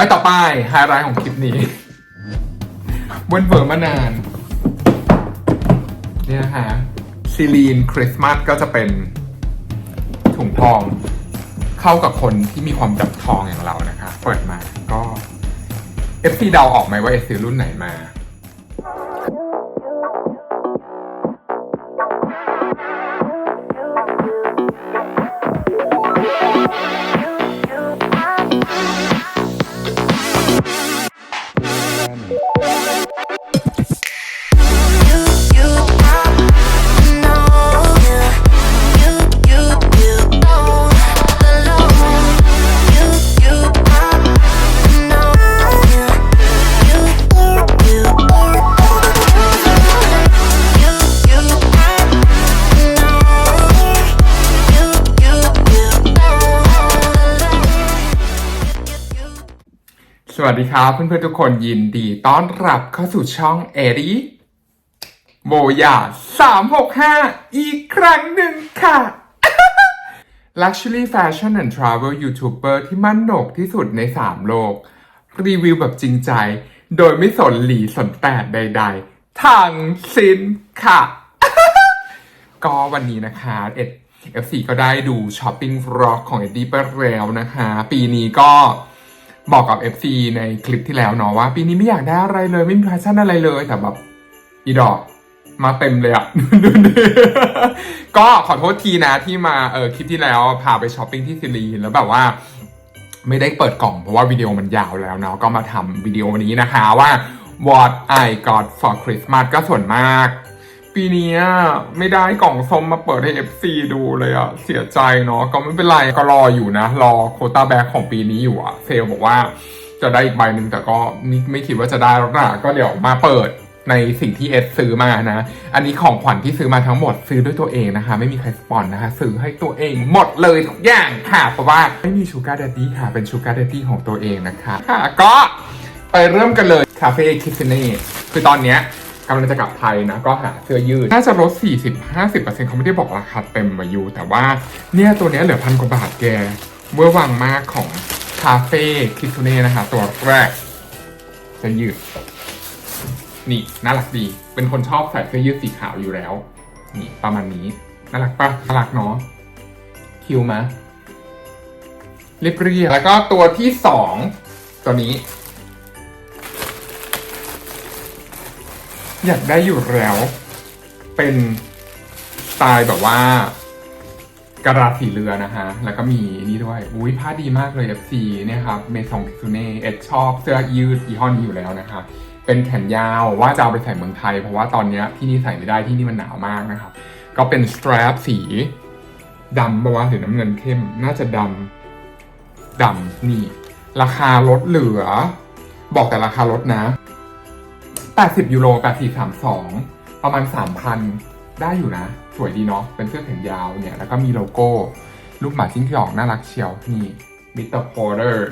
ไปต่อไปไฮไลท์ของคลิปนี้เวนเวอร์มานานเนี่ยนะฮะซีลีนคริสต์มาสก็จะเป็นถุงทองเข้ากับคนที่มีความจับทองอย่างเรานะคะ เปิดมาก็ FC เดาออกไหมว่าเอซื้อรุ่นไหนมา วัสดีครับเพื่อนๆทุกคนยินดีต้อนรับเข้าสู่ช่องเอริโบยา365 อีกครั้งหนึ่งค่ะ Luxury Fashion and Travel YouTuber ที่มั่นโหนกที่สุดใน 3 โลก รีวิวแบบจริงใจ โดยไม่สนหลีสนแตดใดๆ ทางสิ้นค่ะ ก็วันนี้นะคะเอ็ด F4 ก็ได้ดูช้อปปิ้งวล็อกของเอ็ดดี้ไปแล้วนะคะ ปีนี้ก็ บอกกับ FC ในคลิปที่แล้วเนาะว่า ปีนี้ไม่อยากได้อะไรเลย ไม่มีแฟชั่นอะไรเลยแต่แบบอีดอกมาเต็มเลยอะก็ขอโทษทีนะที่มาเออคลิปที่แล้วพาไปช้อปปิ้งที่ซิลีแล้วแบบว่าไม่ได้เปิดกล่องเพราะว่าวิดีโอมันยาวแล้วเนาะก็มาทำวิดีโอนี้นะคะว่า what I got for Christmas ก็ส่วนมาก ปีนี้ไม่ได้กล่องส้มมาเปิดให้ FC ดูเลยอะเสียใจเนาะก็ไม่เป็นไรก็รออยู่นะ รอโคต้าแบ็คของปีนี้อยู่อะเซลบอกว่าจะได้อีกใบหนึ่งแต่ก็ไม่ไม่คิดว่าจะได้แล้วนะก็เดี๋ยวมาเปิดในสิ่งที่เอสซื้อมานะ อันนี้ของขวัญที่ซื้อมาทั้งหมดซื้อด้วยตัวเองนะคะ ไม่มีใครสปอนนะคะ ซื้อให้ตัวเองหมดเลยทุกอย่างค่ะ เพราะว่าไม่มีชูการ์ดดี้ค่ะ เป็นชูการ์ดดี้ของตัวเองนะคะ ค่ะ ก็ไปเริ่มกันเลยคาเฟ่คิสเน่คือตอนเนี้ย กำลังจะกลับไทยนะ ก็หาเสื้อยืด น่าจะลด 40-50%เขาไม่ได้บอกราคาเต็มมาอยู่ แต่ว่าเนี่ยตัวเนี้ยเหลือพันกว่าบาทแกเวอร์วังมากของคาเฟ่คิซูเน่นะคะ ตัวแรกเสื้อยืด นี่น่ารักดี เป็นคนชอบใส่เสื้อยืดสีขาวอยู่แล้ว นี่ประมาณนี้ น่ารักปะน่ารักเนาะคิวมาเรียบเรียบแล้วก็ตัวที่สองตัวนี้ อยากได้อยู่แล้ว เป็นสไตล์แบบว่ากระดาษสีเรือนะคะแล้วก็มีนี่ด้วย อุ้ยผ้าดีมากเลย FC เนี่ยครับเมซองคิซูเน่เอ็ดชอบเสื้อยืดยี่ห้อนี้อยู่แล้วนะคะ เป็นแขนยาวว่าจะเอาไปใส่เมืองไทย เพราะว่าตอนนี้ที่นี่ใส่ไม่ได้ที่นี่มันหนาวมากนะครับ ก็เป็นสตร p สีดำบอกว่าสีน้ำเงินเข้ม น่าจะดำดำนี่ ราคาลดเหลือ บอกแต่ราคาลดนะ 80 ยูโร 8432 ประมาณ 3,000 ได้อยู่นะ สวยดีเนาะ เป็นเสื้อแขนยาวเนี่ย แล้วก็มีโลโก้ รูปหมาจิ้งจอกน่ารักเชียว นี่มิสเตอร์พอร์เตอร์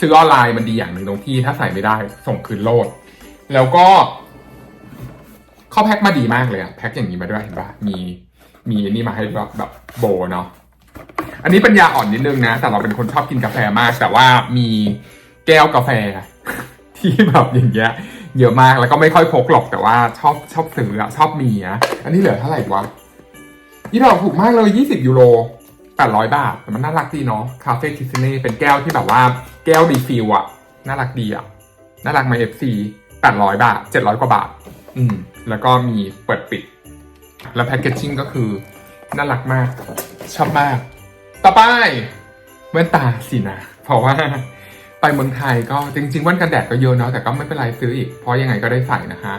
ซื้อออนไลน์มันดีอย่างหนึ่งตรงที่ถ้าใส่ไม่ได้ส่งคืนโลด แล้วก็เขาแพ็คมาดีมากเลยอะแพ็คอย่างนี้มาด้วยเห็นปะมีมีนนี่มาให้แบบแบบโบเนาะอันนี้ปัญญาอ่อนนิดนึงนะ แต่เราเป็นคนชอบกินกาแฟมาก แต่ว่ามีแก้วกาแฟ ที่แบบอย่างเงี้ยเยอะมากแล้วก็ไม่ค่อยพกหรอกแต่ว่าชอบชอบซื้ออะชอบมีอะอันนี้เหลือเท่าไหร่วะนี่เราถูกมากเลย20ยูโร800บาทแต่มันน่ารักดีเนาะคาเฟ่คิสเน่เป็นแก้วที่แบบว่าแก้วรีฟิลอะน่ารักดีอะน่ารักไหม FC 800บาท700กว่าบาท อืม แล้วก็มีเปิดปิด แล้วแพคเกจจิ้งก็คือน่ารักมาก ชอบมาก ต่อไปแว่นตาสินะ เพราะว่า ไปเมืองไทยก็จริงๆว่นกันแดดก็เยอะเนาะแต่ก็ไม่เป็นไรซื้ออีก เพราะยังไงก็ได้ใส่นะคะ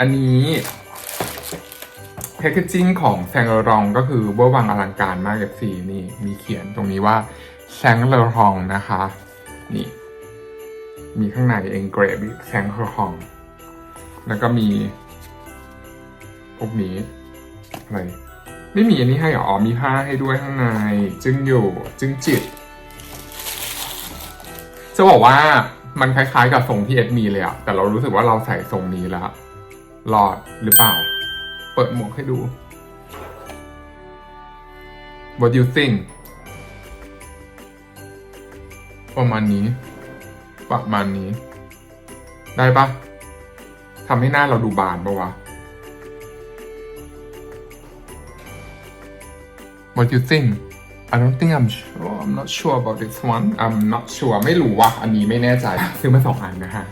อันนี้แพคเกจจิ้งของแซงเลอรองก็คือเวอร์วังอลังการมากกับสีนี่มีเขียนตรงนี้ว่าแซงเลอรองนะคะ นี่ มีข้างในเองเกรบแซงเลอรอง แล้วก็มีพวกนี้อะไรไม่มีอันนี้ให้หรออ๋อมีผ้าให้ด้วยข้างใน จึงอยู่ จึงจิต จะบอกว่ามันคล้ายๆกับทรงที่เอ็ดมีเลยอะแต่เรารู้สึกว่าเราใส่ทรงนี้แล้วรอดหรือเปล่า เปิดหมวกให้ดู What do you think ประมาณนี้ ประมาณนี้ ได้ปะทำให้หน้าเราดูบานปะวะ What do you think I don't think I'm sure I'm not sure about this one I'm not sure ไม่รู้ว่ะอันนี้ไม่แน่ใจ ซื้อมาสองอันนะฮะ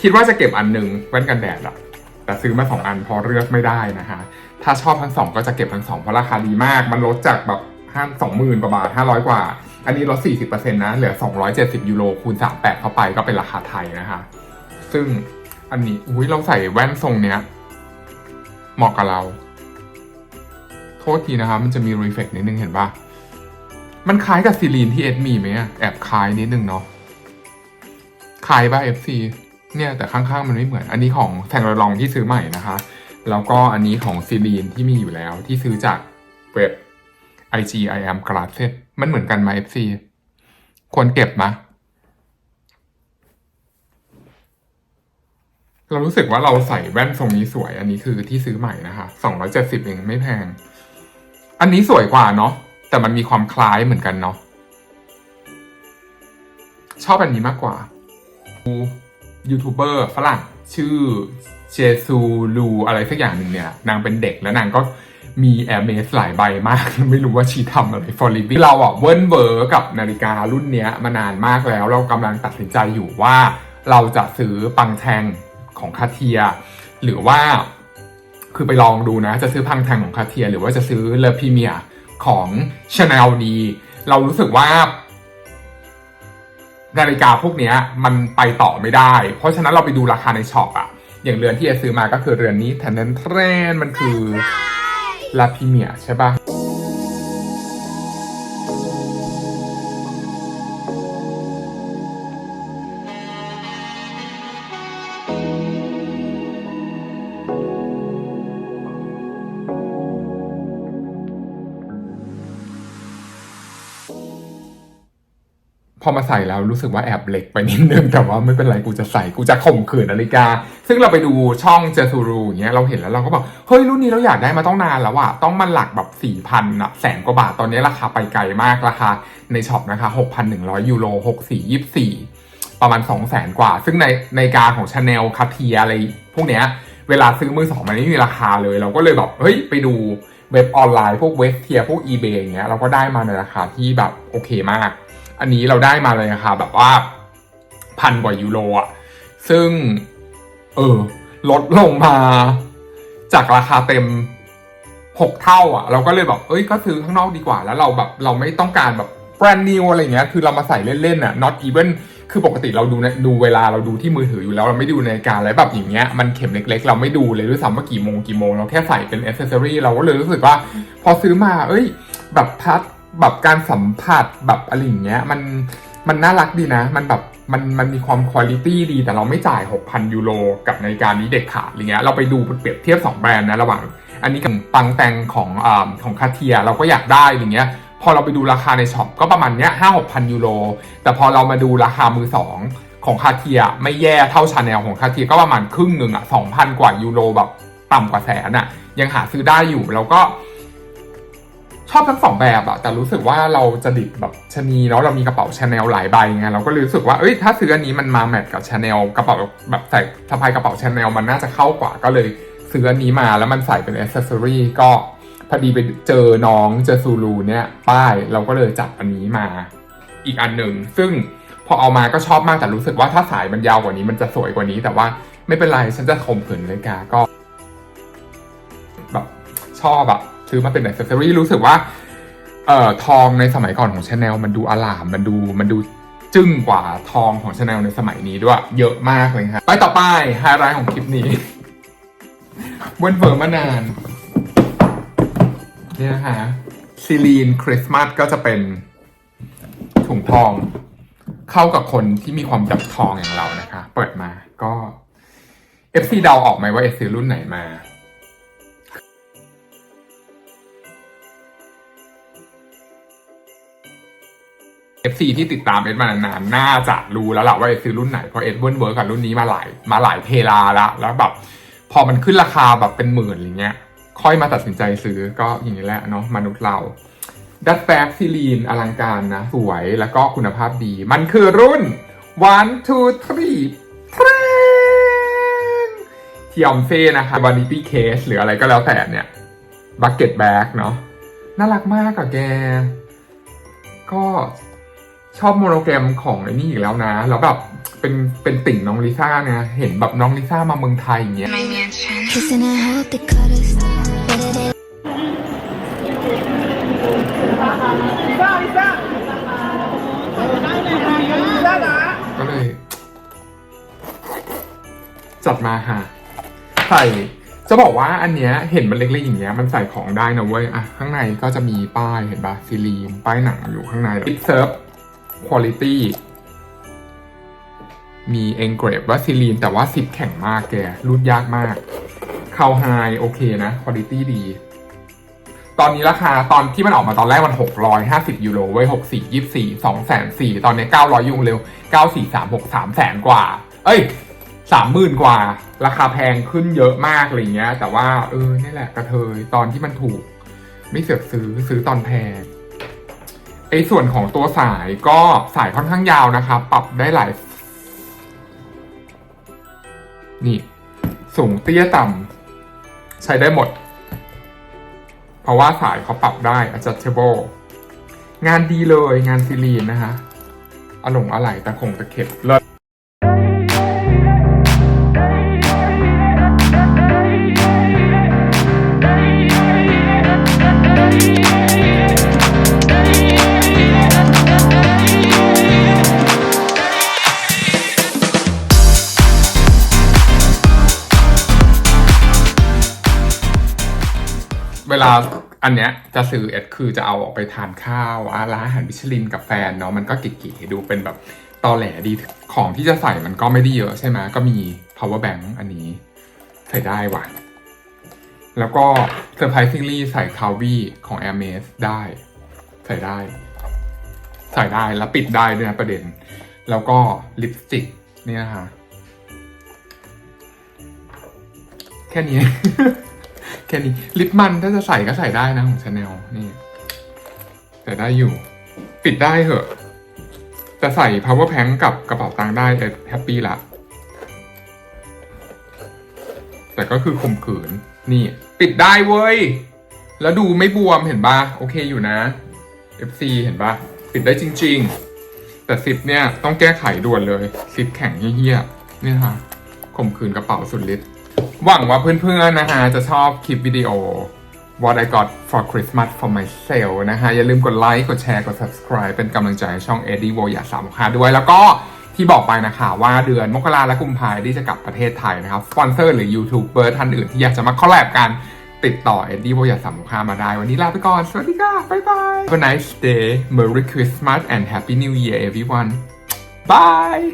คิดว่าจะเก็บอันหนึ่งแว่นกันแดดอะแต่ซื้อมาสองอันเพอเลือกไม่ได้นะฮะ ถ้าชอบทั้งสองก็จะเก็บทั้งสองเพราะราคาดีมาก มันลดจากแบบห้าสองหมื่นกว่าบาทห้าร้อยกว่า อันนี้ลดสี่สิบเปอร์เซ็นต์นะ เหลือสองร้อยเจ็ดสิบยูโรคูณสามแปดเข้าไปก็เป็นราคาไทยนะคะซึ่งอันนี้อุ้ยเราใส่แว่นทรงเนี้ยเหมาะกับเรา โทษทีนะครับมันจะมีรีเฟกนิดนึงเห็นปะ มันคล้ายกับซีรีนที่เอสมีไหมอะแอบคล้ายนิดนึงเนาะคล้ายป่ะ FC เนี่ยแต่ข้างๆมันไม่เหมือน อันนี้ของแทงระลองที่ซื้อใหม่นะคะ แล้วก็อันนี้ของซีรีนที่มีอยู่แล้วที่ซื้อจากเว็บ IGIM Glasses มันเหมือนกันไหม FC ควรเก็บมะเรารู้สึกว่าเราใส่แว่นทรงนี้สวย อันนี้คือที่ซื้อใหม่นะคะ270เองไม่แพง อันนี้สวยกว่าเนาะ แต่มันมีความคล้ายเหมือนกันเนาะชอบอันนี้มากกว่ายูทูบเบอร์ฝรั่งชื่อเจซูลูอะไรสักอย่างหนึ่งเนี่ย นางเป็นเด็กแล้วนางก็มีแอร์เมสหลายใบมาก ไม่รู้ว่าชีทำอะไร for living เราอะเวิร์นเวอร์กับนาฬิการุ่นเนี้ยมานานมากแล้ว เรากำลังตัดสินใจอยู่ว่าเราจะซื้อปังแทงของคาเทีย หรือว่าคือไปลองดูนะ จะซื้อพังแทงของคาเทีย หรือว่าจะซื้อเลอพีเมีย ของชาแนลดีเรารู้สึกว่า นาฬิกาพวกเนี้ยมันไปต่อไม่ได้ เพราะฉะนั้นเราไปดูราคาในช็อปอะอย่างเรือนที่เอซื้อมาก็คือเรือนนี้แทนนั้นเทรนมันคือลาพิเมียใช่ปะ พอมาใส่แล้วรู้สึกว่าแอบเล็กไปนิดนึงแต่ว่าไม่เป็นไรกูจะใส่กูจะข่มขืนนาฬิกา ซึ่งเราไปดูช่องเจซูรูอย่างเงี้ยเราเห็นแล้วเราก็บอกเฮ้ยรุ่นนี้เราอยากได้มาต้องนานแล้วอะต้องมันหลักแบบสี่พันอะแสนกว่าบาทตอนนี้ราคาไปไกลมากราคาในช็อปนะคะหกพันหนึ่งร้อยยูโรหกสี่ยี่สี่ประมาณสองแสนกว่า ซึ่งในในกาของชาแนลคาเทียอะไรพวกเนี้ยเวลาซื้อมือสองมันไม่มีราคาเลย เราก็เลยแบบเฮ้ยไปดูเว็บออนไลน์พวกเวสเทียพวก eBay อย่างเงี้ยเราก็ได้มาในราคาที่แบบโอเคมาก อันนี้เราได้มาเลยนะคะแบบว่าพันกว่ายูโรอะ ซึ่ง เออ ลดลงมา จากราคาเต็มหกเท่าอะ เราก็เลยแบบ เอ้ย ก็ซื้อข้างนอกดีกว่า แล้วเราแบบเราไม่ต้องการแบบแบรนด์นิวอะไรเงี้ย คือเรามาใส่เล่นๆอะ not even คือปกติเราดูในดูเวลาเราดูที่มือถืออยู่แล้วเราไม่ดูในาฬิการอะไรแบบอย่างเงี้ยมันเข็มเล็ก ๆ เราไม่ดูเลยด้วยซ้ำว่ากี่โมงกี่โมงเราแค่ใส่เป็นอ c เซ s ซอรี่เราก็เลยรู้สึกว่า พอซื้อมา เอ้ย แบบพัด แบบการสัมผัสแบบอะไรอย่างเงี้ย มันมันน่ารักดีนะ มันแบบมันมันมีความคุณภาพดี แต่เราไม่จ่าย 6,000 ยูโรกับนาฬิกานี้เด็ดขาดอะไรเงี้ยเราไปดูเปรียบเทียบ 2 แบรนด์นะระหว่าง อันนี้กับปังแตงของอ่ของคาเทียเราก็อยากได้อะไรเงี้ย พอเราไปดูราคาในช็อปก็ประมาณเนี้ยห้าหกพันยูโรแต่พอเรามาดูราคามือสองของคาเทียไม่แย่เท่าชาแนลของคาเทียก็ประมาณครึ่งหนึ่งอะสองพันกว่ายูโรแบบต่ำกว่าแสนอะยังหาซื้อได้อยู่แล้วก็ ชอบทั้งสองแบบอะแต่รู้สึกว่าเราจะดิบแบบชนีเนาะเรามีกระเป๋าชาแนลหลายใบไงเราก็รู้สึกว่าเอ้ยถ้าซื้ออันนี้มันมาแมทกับชาแนลกระเป๋าแบบใส่สะพายกระเป๋าชาแนลมันน่าจะเข้ากว่าก็เลยซื้ออันนี้มาแล้วมันใส่เป็นอ c เซ s ซอรี่ก็พอดีไปเจอน้องเจอซูรูเนี่ยป้ายเราก็เลยจับอันนี้มาอีกอันหนึ่งซึ่งพอเอามาก็ชอบมากแต่รู้สึกว่าถ้าสายมันยาวกว่านี้มันจะสวยกว่านี้ แต่ว่าไม่เป็นไรฉันจะข่มขืนเลยกาก็แบบชอบอะ ซื้อมาเป็นอ c เซ s ซอรี่รู้สึกว่าเอ่อทองในสมัยก่อนของชาแนลมันดูอลามมันดูมันดูจึ้งกว่าทองของชาแนลในสมัยนี้ด้วยเยอะมากเลยครับไปต่อไปไฮไลท์ของคลิปนี้เว้นเฟอร์มานานเนี่ยฮะซีลีนคริสต์มาสก็จะเป็นถุงทองเข้ากับคนที่มีความดับทองอย่างเรานะคะ เปิดมาก็ FC เดาออกไหมว่าเอซื้อรุ่นไหนมา FC ที่ติดตามเอ็ดมานานๆ น่าจะรู้แล้วแหละว่าเอ็ดซื้อรุ่นไหน เพราะเอ็ดเวิร์นเวิร์กกับรุ่นนี้มาหลายมาหลายเทลาละ แล้วแบบพอมันขึ้นราคาแบบเป็นหมื่นอะไรเงี้ย ค่อยมาตัดสินใจซื้อก็อย่างนี้แหละเนาะมนุษย์เรา ดัตแฟกซิลีนอลังการนะ สวยแล้วก็คุณภาพดี มันคือรุ่น one two three ทรทีออมเซ่นะคะ vanity case หรืออะไรก็แล้วแต่เนี่ย bucket bag เนาะน่ารักมากอะแก ก็ ชอบโมโนแกรมของไอ้นี่อีกแล้วนะ แล้วแบบเป็นเป็นติ่งน้องลิซ่าเนี่ยเห็นแบบน้องลิซ่ามาเมืองไทยอย่างเงี้ย Kissing and hope they cut us. Better they ก็เลย จัดมาค่ะ ใส่ จะบอกว่าอันเนี้ยเห็นมันเล็กๆอย่างเงี้ยมันใส่ของได้นะเว้ย อะ ข้างในก็จะมีป้ายเห็นปะซีลีนป้ายหนังอยู่ข้างในอิ s เซิร์ฟ คุณ i t y มีเองเกรบว่าซีลีนแต่ว่าซิปแข็งมากแกรูดยากมากเข้าไฮโอเคนะคุณ i t y ดี ตอนนี้ราคาตอนที่มันออกมาตอนแรกมัน 650 ยูโรไว้ย64 24 2แสน4ตอนนี้ 900 ยูเร็ว 94 36 3แสนกว่า เอ้ย 30,000 กว่า ราคาแพงขึ้นเยอะมากอะไรเงี้ย แต่ว่า เออนี่แหละกระเทยตอนที่มันถูก ไม่เสือกซื้อซื้อตอนแพง ไอ้ส่วนของตัวสายก็สายค่อนข้างยาวนะครับ ปรับได้หลาย นี่ สูงเตี้ยต่ำใช้ได้หมด เพราะว่าสายเขาปรับได้ adjustable งานดีเลยงานซีลีนนะคะอลงอะไหล่ตะคงตะเข็บเลิศ ลาอันเนี้ยจะซื้อเอ็ดคือจะเอาออกไปทานข้าวอาร้านอาหารมิชลินกับแฟนเนาะมันก็เก๋ๆดูเป็นแบบตอแหลดีของที่จะใส่มันก็ไม่ได้เยอะใช่ไหมก็มี power bank อันนี้ใส่ได้ว่ะ แล้วก็ surprisingly ใส่คาวีของ a i r m e s ได้ ใส่ได้ ใส่ได้แล้วปิดได้ด้วยนะประเด็น แล้วก็ลิปสติกนี่นะคะแค่นี้ แค่นี้ลิปมันถ้าจะใส่ก็ใส่ได้นะของชาแนลนี่ใส่ได้อยู่ ปิดได้เหอะแต่ใส่ power bank กับกระเป๋าตังค์ได้แฮปปี้ละ แต่ก็คือข่มขืน นี่ ปิดได้เว้ย แล้วดูไม่บวมเห็นปะโอเคอยู่นะ FC เห็นปะปิดได้จริง ๆ แต่ซิปเนี่ยต้องแก้ไขด่วนเลยซิปแข็งเหี้ยๆเนี่ยค่ะข่มขืนกระเป๋าสุดฤทธิ์ หวังว่าเพื่อนๆนะฮะจะชอบคลิปวิดีโอ What I got for Christmas for myself นะฮะอย่าลืมกดไลค์กดแชร์กด subscribe เป็นกำลังใจให้ช่อง Eddie w o y a 3 5ด้วย แล้วก็ที่บอกไปนะคะว่าเดือนมกราและกุมภาที่จะกลับประเทศไทยนะครับสปอนเซอร์หรือยูทูบเบอร์ท่านอื่นที่อยากจะมาคอลแลบกันติดต่อ Eddie w o y a 3 5มาได้ วันนี้ลาไปก่อน สวัสดีค่ะ บ๊ายบาย Have a nice day Merry Christmas and Happy New Year everyone Bye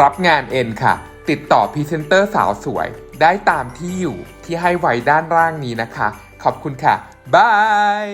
รับงานเอ็นค่ะ ติดต่อพรีเซนเตอร์สาวสวย ได้ตามที่อยู่ที่ให้ไว้ด้านล่างนี้นะคะ ขอบคุณค่ะ บาย